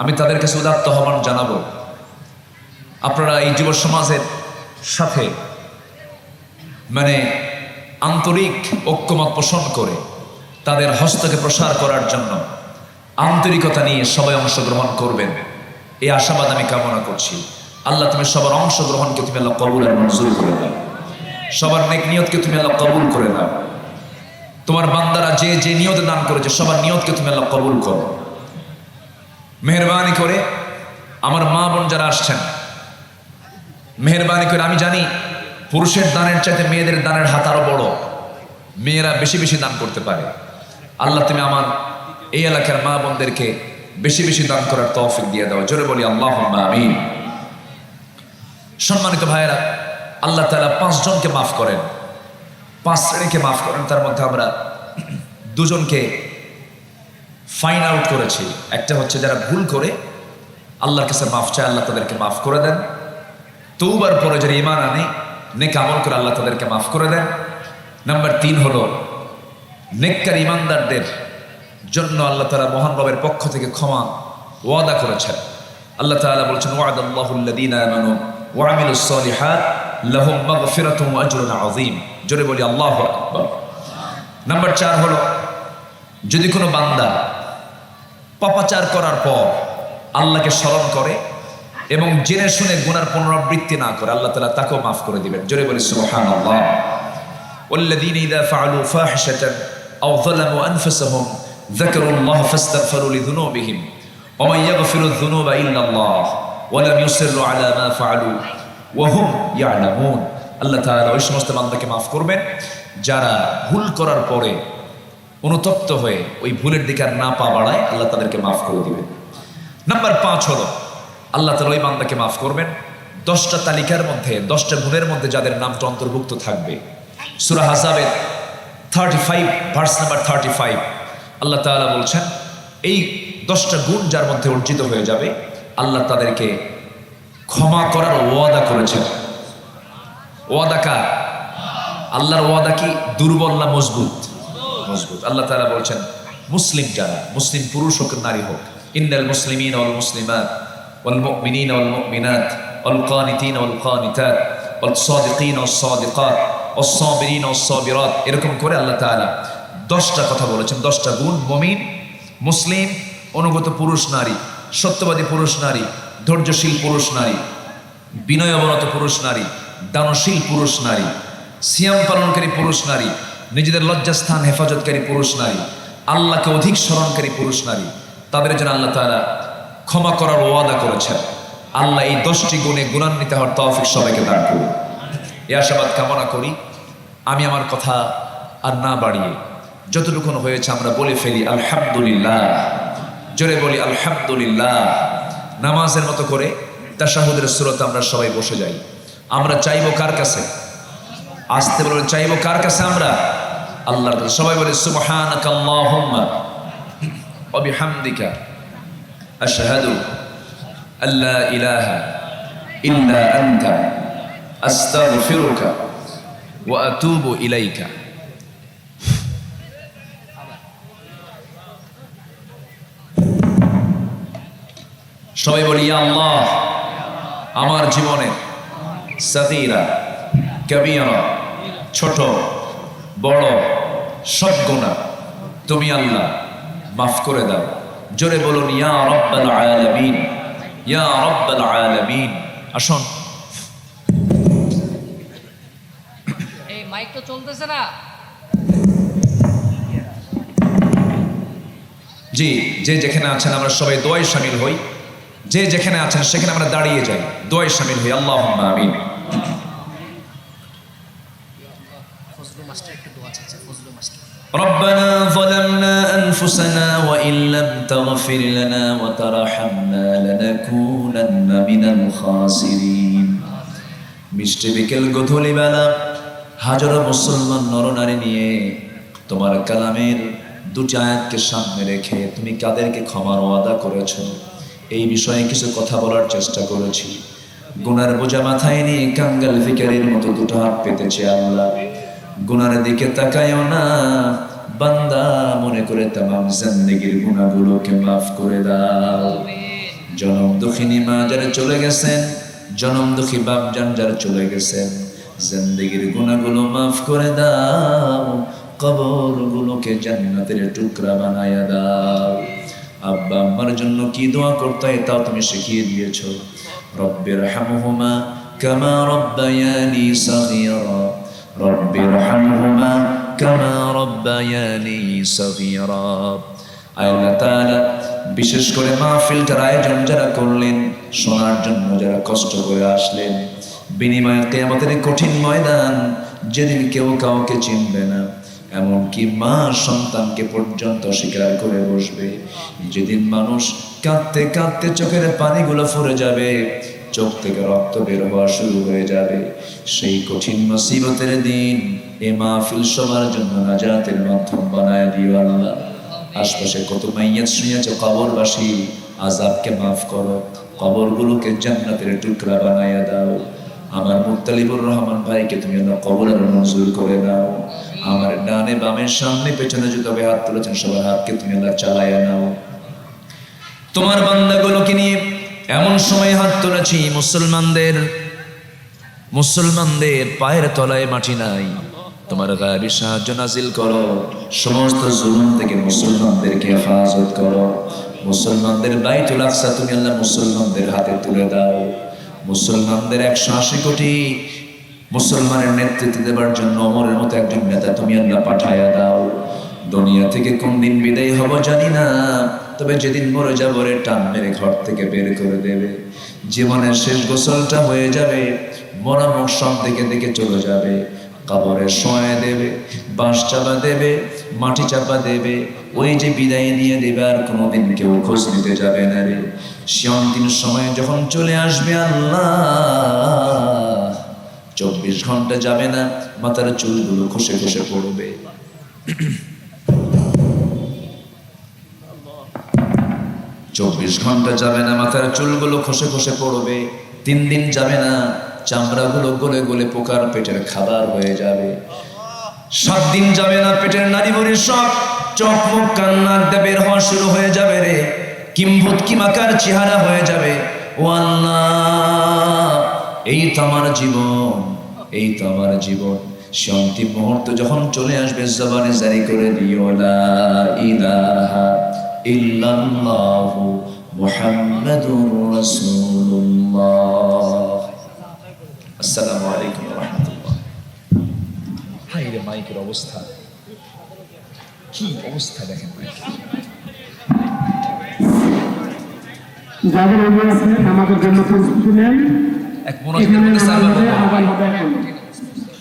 আমি তাদের কাছে উদাত্ত আহ্বান জানাব। আপনারা এই যুব সমাজের সাথে মানে আন্তরিক ঐক্যমত পোষণ করে তাদের হস্তকে প্রসার করার জন্য আন্তরিকতা নিয়ে সবাই অংশগ্রহণ করবেন। এই আশাবাদ আমি কামনা করছি। আল্লাহ তুমি সবার অংশগ্রহণকে তুমি আল্লাহ কবুল আর মঞ্জুর করে দাও। সবার নেক নিয়তকে তুমি আল্লাহ কবুল করে দাও। তোমার বান্দারা যে যে নিয়ত দান করেছে, সবার নিয়তকে তুমি আল্লাহ কবুল করো। মেহরবানি করে আমার মা বোন যারা আসছেন, মেহরবানি করে আমি জানি পুরুষের দানের চাইতে মেয়েদের দানের হাত আরও বড়। মেয়েরা বেশি বেশি দান করতে পারে। আল্লাহ তুমি আমার এই এলাকার মা বোনদেরকে বেশি বেশি দান করার তৌফিক দিয়ে দাও। জোরে বলি আল্লাহ আমিন। সম্মানিত ভাইয়েরা, আল্লাহ তাআলা পাঁচজনকে মাফ করেন। পাঁচ শ্রেণীকে মাফ করেন। তার মধ্যে আমরা দুজনকে ফাইন আউট করেছি। একটা হচ্ছে যারা ভুল করে, আল্লাহর কাছে মাফ চায়, আল্লাহ তাদেরকে মাফ করে দেন। তৌবার পরে যারা ইমান আনে, নেক আমল করে আল্লাহ তাদেরকে মাফ করে দেন। নাম্বার তিন হলো, নেককার ইমানদারদের জন্য আল্লাহ তারা মহান রবের পক্ষ থেকে ক্ষমা, ওয়াদা করেছেন। আল্লাহ তাআলা বলছেন ওয়াদাল্লাহুল্লাযীনা আমানু ওয়া আমিলুস সালিহাত, লাহুম মাগফিরাতুন ওয়া আজরুন আযীম। জোরে বলি, আল্লাহু নাম্বার চার হলো, যদি কোনো বান্দা পাপাচার করার পর আল্লাহকে স্মরণ করে এবং জেনে শুনে গুনার পুনরাবৃত্তি না করে আল্লাহ তালা তাকেও মাফ করে দিবেন জোরে বলি সুবহানাল্লাহ والذين إذا فعلوا فاحشة أو ظلموا أنفسهم ذكروا الله فاستغفروا لذنوبهم ومن يغفر الذنوب إلا الله ولم يصروا على ما فعلوا وهم يعلمون আল্লাহ তাআলা ওই সমস্ত বান্দাকে মাফ করবেন যারা ভুল করার পরে অনুতপ্ত হয়ে ওই ভুলের দিকে আর না পা বাড়ায় আল্লাহ তাদেরকে মাফ করে দিবেন। নাম্বার পাঁচ হলো, আল্লাহ তালা ওই বান্দাকে মাফ করবেন। দশটা তালিকার মধ্যে, দশটা গুণের মধ্যে যাদের নামটা অন্তর্ভুক্ত থাকবে। সুরা হাসাবের thirty five verse number thirty five Allah তালা বলছেন, এই দশটা গুণ যার মধ্যে অর্জিত হয়ে যাবে, আল্লাহ তাদেরকে ক্ষমা করার ওয়াদা করেছেন। ওয়াদা কার? আল্লাহর ওয়াদা কি? দুর্বল না মজবুত? মজবুত। আল্লাহ তাআলা বলছেন, মুসলিম যারা, মুসলিম পুরুষ হোক, নারী হোক, ইন্নাল মুসলিমিন ওয়াল মুসলিমাত, ওয়াল মুমিনিন ওয়াল মুমিনাত, ওয়াল কানিতিন ওয়াল কানিতাত, ওয়াল সাদিকিন ওয়াস সাদিকাত, ওয়াস সাবিরিন এরকম করে আল্লাহ তাআলা দশটা কথা বলেছেন, দশটা গুণ। মুমিন, মুসলিম, অনুগত পুরুষ, নারী, সত্যবাদী পুরুষ, নারী, ধৈর্যশীল পুরুষ, নারী, বিনয়বনত পুরুষ, নারী, দানশীল পুরুষ, নারী, সিয়াম পালনকারী পুরুষ, নারী নিজেদের লজ্জাস্থান, হেফাজতকারী পুরুষ নারী, আল্লাহকে অধিক স্মরণকারী পুরুষ নারী, তাদের জন্য আল্লাহ তারা ক্ষমা করার ওয়াদা করেছেন। আল্লাহ এই দশটি গুণে গুণান্বিত হওয়ার তৌফিক সবাইকে দান করুন। এ আশাবাদ কামনা করি। আমি আমার কথা আর না বাড়িয়ে যতটুকুন হয়েছে আমরা বলে ফেলি, আলহামদুলিল্লাহ। জোরে বলি, আলহামদুলিল্লাহ। নামাজের মতো করে তাশাহুদের সুরতে আমরা সবাই বসে যাই। আমরা চাইব কার কাছে? আসতে বলে চাইব কার কাছে আমরা? আল্লাহর কাছে সবাই বলে সুবহানাকা আল্লাহুম্মা ওয়া বিহামদিকা আশহাদু আল্লা ইলাহা ইল্লা আনতা আস্তাগফিরুকা ওয়া আতুবু ইলাইকা। সবাই বলি আল্লাহ, আমার জীবনে সাদিরা কবিরা, ছোট বড় সব গোনা তুমি আল্লাহ মাফ করে দাও। জোরে বলুন ইয়া রব্বাল আলামিন ইয়া রব্বাল আলামিন। আসুন। এই মাইক তো চলতেছে না? জি যে যেখানে আছেন আমরা সবাই দোয়ায় শামিল হই। যে যেখানে আছেন সেখানে আমরা দাঁড়িয়ে যাই। দোয়ায় শামিল হই আল্লাহ আমিন। ربنا ظلمنا أنفسنا وإن لم تغفر لنا وترحمنا لنكونن من الخاسرين মিষ্টি বিকেল গধূলি বেলা হাজারো মুসলমান নরনারী নিয়ে তোমার কালামের দুটি আয়াতকে সামনে রেখে তুমি কাদেরকে ক্ষমার ওয়াদা করেছ এই বিষয়ে কিছু কথা বলার চেষ্টা করেছি গুনার বোঝা মাথায় নিয়ে কাঙ্গাল ভিকারির মতো দুটো হাত পেতেছে আল্লাহ গুনার দিকে তাকায়ও না। বান্দা মনে করে তামাম জিন্দেগির গুনাহগুলোকে মাফ করে দাও। জনম দুঃখিনী মা যারা চলে গেছেন, জনম দুঃখী বাপ যান যারা চলে গেছেন, জিন্দগির গুণাগুলো মাফ করে দাও। কবর গুলোকে জান্নাতের টুকরা বানায়া দাও। আব্বা আম্মার জন্য কি দোয়া করতে হয় তাও তুমি শিখিয়ে দিয়েছ। রব্বির হামহুমা কামা রব্বায়ানি সাগীরা। রব্বির হামহুমা কামা রব্বায়ানি সাগীরা আল্লাহ তাআলা বিশেষ করে মাহফিলটার আয়োজন যারা করলেন, শোনার জন্য যারা কষ্ট করে আসলেন, বিনিময়ে কেয়ামতের কঠিন ময়দান যেদিন কেউ কাউকে চিনবে না, এমনকি মা সন্তানকে পর্যন্ত স্বীকার করে বসবে। যেদিন মানুষ কাঁদতে কাঁদতে চোখের পানিগুলো ফুরে যাবে, চোখ থেকে রক্ত বের হওয়া শুরু হয়ে যাবে। সেই কঠিন মুসিবতের দিন এ মাহফিল সবার জন্য নাজাতের মাধ্যম বানায় দিও আল্লাহ। আশপাশে কত মাইয়াত শুনিয়াছে কবরবাসী আজাবকে মাফ করো। কবরগুলোকে জান্নাতের টুকরা বানাইয়া দাও। আমার মুক্তালিবুর রহমান ভাইকে তুমি কবরের মঞ্জুর করে দাও আমার ডানে বামের সামনে পেছনে যতবে হাত তুলেছেন সবার হাতকে তুমি আল্লাহ চালাইয়া নাও। তোমার বান্দাগুলোকে নিয়ে এমন সময় হাত তুলেছি মুসলমানদের মুসলমানদের পায়ের তলায় মাটি নাই। তোমার গায়েবী সাহায্য নাজিল করো। সমস্ত জুলুম থেকে মুসলমানদেরকে হেফাজত করো। মুসলমানদের বাইতুল আকসা তুমি আল্লাহ মুসলমানদের হাতে তুলে দাও। মুসলমানদের একশো আশি কোটি মুসলমানের নেতৃত্ব দেবার জন্য অমরের মতো একজন নেতা তুমি আল্লাহ পাঠায়া দাও। দুনিয়া থেকে কোন দিন বিদায় হব জানি না। তবে যেদিন মরে যাব রে টান মেরে ঘর থেকে বের করে দেবে। জীবনের শেষ গোসলটা হয়ে যাবে। মরা সব দিকে দিকে চলে যাবে। কবরে শোয়া দেবে, বাঁশ চাপা দেবে, মাটি চাপা দেবে, ওই যে বিদায় নিয়ে দেবে আর কোনোদিন কেউ খোঁজ নিতে যাবে না রে। অন্তিম সময় যখন চলে আসবে আল্লাহ, চব্বিশ ঘণ্টা যাবে না, মাথার চুলগুলো খসে খসে পড়বে। চব্বিশ ঘণ্টা যাবে না, মাথার চুলগুলো খসে খসে পড়বে, তিন দিন যাবে না চামড়াগুলো গলে গলে পোকার পেটের খাবার হয়ে যাবে। সাত দিন যাবে না পেটের নারী বড়ি সব, চোখ কান্নার দিয়ে বের হওয়া শুরু হয়ে যাবে রে। কিম্ভূত কিমাকার চেহারা হয়ে যাবে। ও এই তো আমার জীবন, এই তো আমার জীবন। অন্তিম মুহূর্ত যখন চলে আসবে, জবানে জারি করে দিও, লা ইলাহা ইল্লাল্লাহু মুহাম্মাদুর রাসূলুল্লাহ। আসসালামু আলাইকুম রহমতুল্লাহ। হাই রে মাইকের অবস্থা। কি অবস্থা দেখেন যাদের আমাদের জন্য প্রস্তুতি নেন। এক মনোযোগ